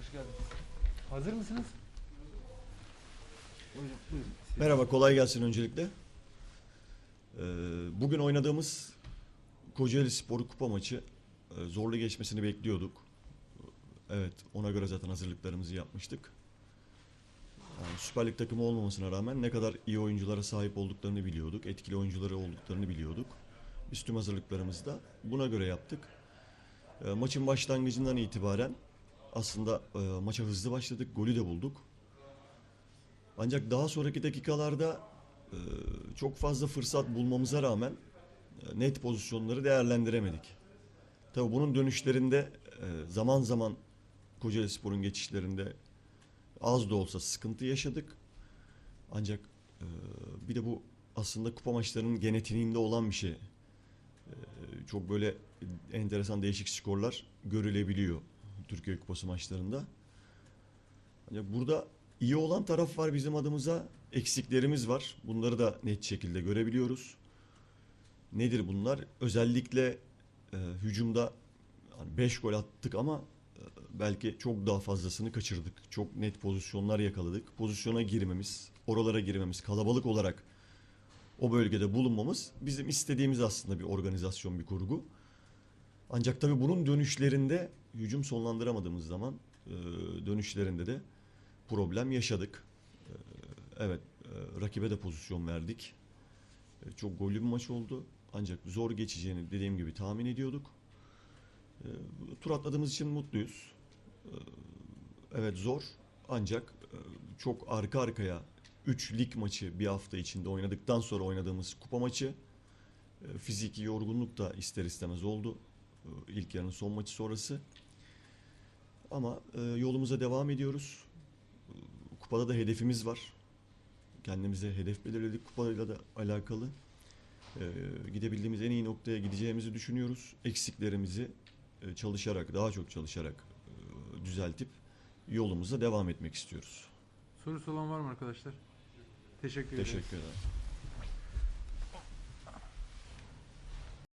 Hoş geldiniz. Hazır mısınız? Buyurun, buyurun. Siz- Merhaba, kolay gelsin öncelikle. Ee, bugün oynadığımız Kocaeli Spor Kupa maçı e, zorlu geçmesini bekliyorduk. Evet, ona göre zaten hazırlıklarımızı yapmıştık. Yani Süper Lig takımı olmamasına rağmen ne kadar iyi oyunculara sahip olduklarını biliyorduk. Etkili oyuncuları olduklarını biliyorduk. Biz tüm hazırlıklarımızı da buna göre yaptık. E, maçın başlangıcından itibaren aslında e, maça hızlı başladık, golü de bulduk. Ancak daha sonraki dakikalarda e, çok fazla fırsat bulmamıza rağmen e, net pozisyonları değerlendiremedik. Tabii bunun dönüşlerinde e, zaman zaman Kocaeli Spor'un geçişlerinde az da olsa sıkıntı yaşadık. Ancak e, bir de bu aslında kupa maçlarının genetiğinde olan bir şey. E, Çok böyle enteresan değişik skorlar görülebiliyor Türkiye Kupası maçlarında. Ancak burada iyi olan taraf var bizim adımıza, eksiklerimiz var. Bunları da net şekilde görebiliyoruz. Nedir bunlar? Özellikle e, hücumda 5 gol attık ama e, belki çok daha fazlasını kaçırdık. Çok net pozisyonlar yakaladık. Pozisyona girmemiz, oralara girmemiz, kalabalık olarak o bölgede bulunmamız bizim istediğimiz aslında bir organizasyon, bir kurgu. Ancak tabii bunun dönüşlerinde hücum sonlandıramadığımız zaman e, dönüşlerinde de problem yaşadık. E, Evet, e, rakibe de pozisyon verdik. E, Çok gollü bir maç oldu. Ancak zor geçeceğini dediğim gibi tahmin ediyorduk. E, Tur atladığımız için mutluyuz. E, Evet zor ancak e, çok arka arkaya 3 lig maçı bir hafta içinde oynadıktan sonra oynadığımız kupa maçı e, fiziki yorgunluk da ister istemez oldu. E, İlk yarının son maçı sonrası. Ama e, yolumuza devam ediyoruz. E, Kupada da hedefimiz var. Kendimize hedef belirledik kupayla da alakalı. E, gidebildiğimiz en iyi noktaya gideceğimizi düşünüyoruz. Eksiklerimizi e, çalışarak, daha çok çalışarak e, düzeltip yolumuza devam etmek istiyoruz. Sorusu olan var mı arkadaşlar? Teşekkür ederim. Teşekkür ederim.